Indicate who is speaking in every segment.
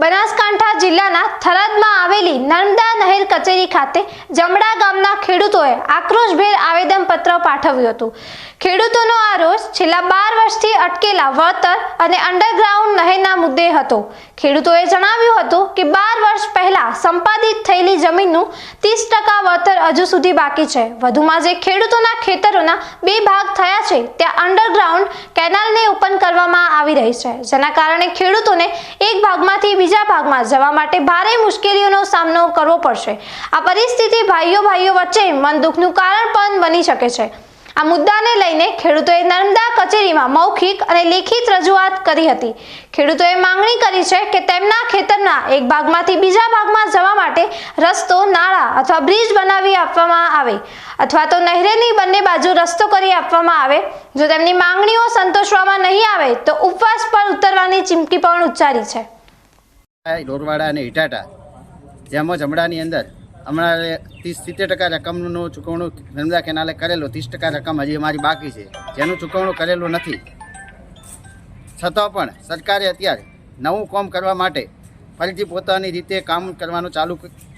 Speaker 1: બનાસકાંઠા જિલ્લાના થરાદમાં આવેલી નર્મદા નહેર કચેરી ખાતે જમડા ગામના ખેડૂતોએ આક્રોશભેર આવેદનપત્ર પાઠવ્યું હતું. ખેડૂતોનો આ રોષ છેલ્લા બાર વર્ષથી અટકેલા વળતર અને અંડરગ્રાઉન્ડ નહેરના મુદ્દે હતો. ખેડૂતોએ જણાવ્યું હતું કે બાર વર્ષ પહેલા સંપાદિત થયેલી જમીનનું ત્રીસ ટકા વળતર હજુ સુધી બાકી છે. વધુમાં જે ખેડૂતોના ખેતરોના બે ભાગ થયા છે, ત્યાં અંડરગ્રાઉન્ડ કેનાલને ઓપન કરવામાં આવી રહી છે. જેના કારણે ખેડૂતોને એક ભાગમાંથી બીજા ભાગમાં જવા માટે ભારે મુશ્કેલીઓનો સામનો કરવો પડશે. આ પરિસ્થિતિ ભાઈઓ ભાઈઓ વચ્ચે મન દુઃખનું કારણ પણ બની શકે છે. આ મુદ્દાને લઈને ખેડૂતોએ નર્મદા કચેરીમાં મૌખિક અને લેખિત રજૂઆત કરી હતી. ખેડૂતોએ માંગણી કરી છે કે તેમના ખેતરના એક ભાગમાંથી બીજા ભાગમાં જવા માટે રસ્તો, નાળા અથવા બ્રિજ બનાવી આપવામાં આવે અથવા તો નહેરની બંને બાજુ રસ્તો કરી આપવામાં આવે. જો તેમની માંગણીઓ સંતોષવામાં નહીં આવે, તો ઉપવાસ પર ઉતરવાની ચીમકી પણ ઉચ્ચારી છે.
Speaker 2: ડોરવાડા અને ઇટાટા જેમાં જમડાની અંદર હમણાં ત્રીસ સિત્તેર ટકા રકમનું ચૂકવણું નર્મદા કેનાલે કરેલું, ત્રીસ ટકા રકમ હજી અમારી બાકી છે. જેનું ચૂકવણું કરેલું નથી. છતાં પણ સરકારે અત્યારે નવું કામ કરવા માટે ફરીથી પોતાની રીતે કામ કરવાનું ચાલુ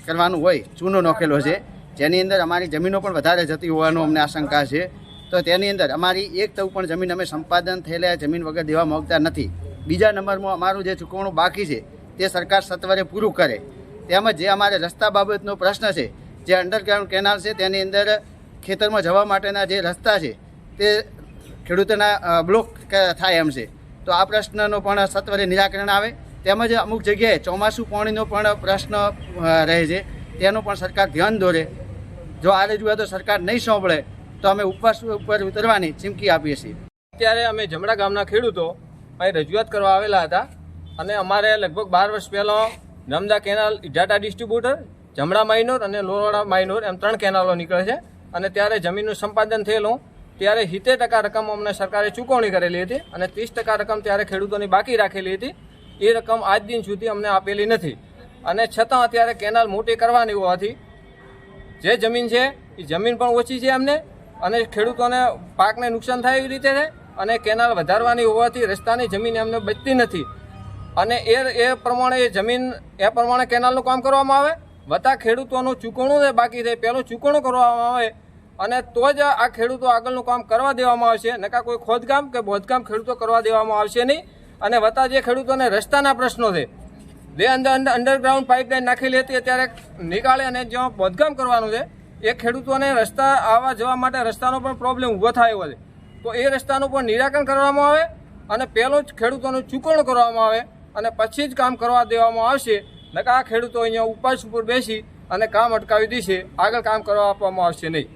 Speaker 2: કરવાનું હોય, ચૂનો નોખેલો છે. જેની અંદર અમારી જમીનો પણ વધારે જતી હોવાનું અમને આશંકા છે. તો તેની અંદર અમારી એક તવ પણ જમીન અમે સંપાદન થયેલા જમીન વગર દેવા માગતા નથી. બીજા નંબરમાં અમારું જે ચૂકવણું બાકી છે, તે સરકાર સત્વરે પૂરું કરે. તેમજ જે અમારે રસ્તા બાબતનો પ્રશ્ન છે, જે અંડરગ્રાઉન્ડ કેનાલ છે, તેની અંદર ખેતરમાં જવા માટેના જે રસ્તા છે, તે ખેડૂતોના બ્લોક થાય એમ છે. તો આ પ્રશ્નનો પણ સત્વરે નિરાકરણ આવે. તેમજ અમુક જગ્યાએ ચોમાસું પાણીનો પણ પ્રશ્ન રહે છે. તેનું પણ સરકાર ધ્યાન દોરે. જો આ રજૂઆતો સરકાર નહીં સાંભળે, તો અમે ઉપવાસ ઉપર ઉતરવાની ચીમકી આપીએ છીએ.
Speaker 3: અત્યારે અમે જમણા ગામના ખેડૂતો અહીં રજૂઆત કરવા આવેલા હતા. અને અમારે લગભગ બાર વર્ષ પહેલાં નર્મદા કેનાલ ઇઢાટા ડિસ્ટ્રીબ્યુટર, જમણા માઇનોર અને લોરવાડા માઇનોર એમ ત્રણ કેનાલો નીકળે છે. અને ત્યારે જમીનનું સંપાદન થયેલું, ત્યારે સિત્તેર ટકા રકમ અમને સરકારે ચૂકવણી કરેલી હતી અને ત્રીસ ટકા રકમ ત્યારે ખેડૂતોની બાકી રાખેલી હતી. એ રકમ આજ દિન સુધી અમને આપેલી નથી. અને છતાં અત્યારે કેનાલ મોટી કરવાની હોવાથી, જે જમીન છે, એ જમીન પણ ઓછી છે અમને અને ખેડૂતોને પાકને નુકસાન થાય એવી રીતે છે અને કેનાલ વધારવાની હોવાથી રસ્તાની જમીન એમને બચતી નથી. અને એ એ પ્રમાણે એ જમીન, એ પ્રમાણે કેનાલનું કામ કરવામાં આવે. વત્તા ખેડૂતોનું ચૂકવણું જે બાકી છે પેલું ચૂકવણું કરવામાં આવે અને તો જ આ ખેડૂતો આગળનું કામ કરવા દેવામાં આવશે. નકા કોઈ ખોદકામ કે બોધકામ ખેડૂતો કરવા દેવામાં આવશે નહીં. અને વત્તા જે ખેડૂતોને રસ્તાના પ્રશ્નો છે, જે અંદર અંડરગ્રાઉન્ડ પાઇપલાઇન નાખેલી હતી અત્યારે નીકાળે અને જ્યાં બોધકામ કરવાનું છે, એ ખેડૂતોને રસ્તા આવવા જવા માટે રસ્તાનો પણ પ્રોબ્લેમ ઊભો થયો છે. તો એ રસ્તાનું પણ નિરાકરણ કરવામાં આવે અને પહેલું જ ખેડૂતોનું ચૂકવણું કરવામાં આવે. અને પછી જ કામ કરવા દેવામાં આવશે. નકા ખેડૂતો અહીંયા ઉપવાસ ઉપર બેસી અને કામ અટકાવી દેશે. આગળ કામ કરવા આપવામાં આવશે નહીં.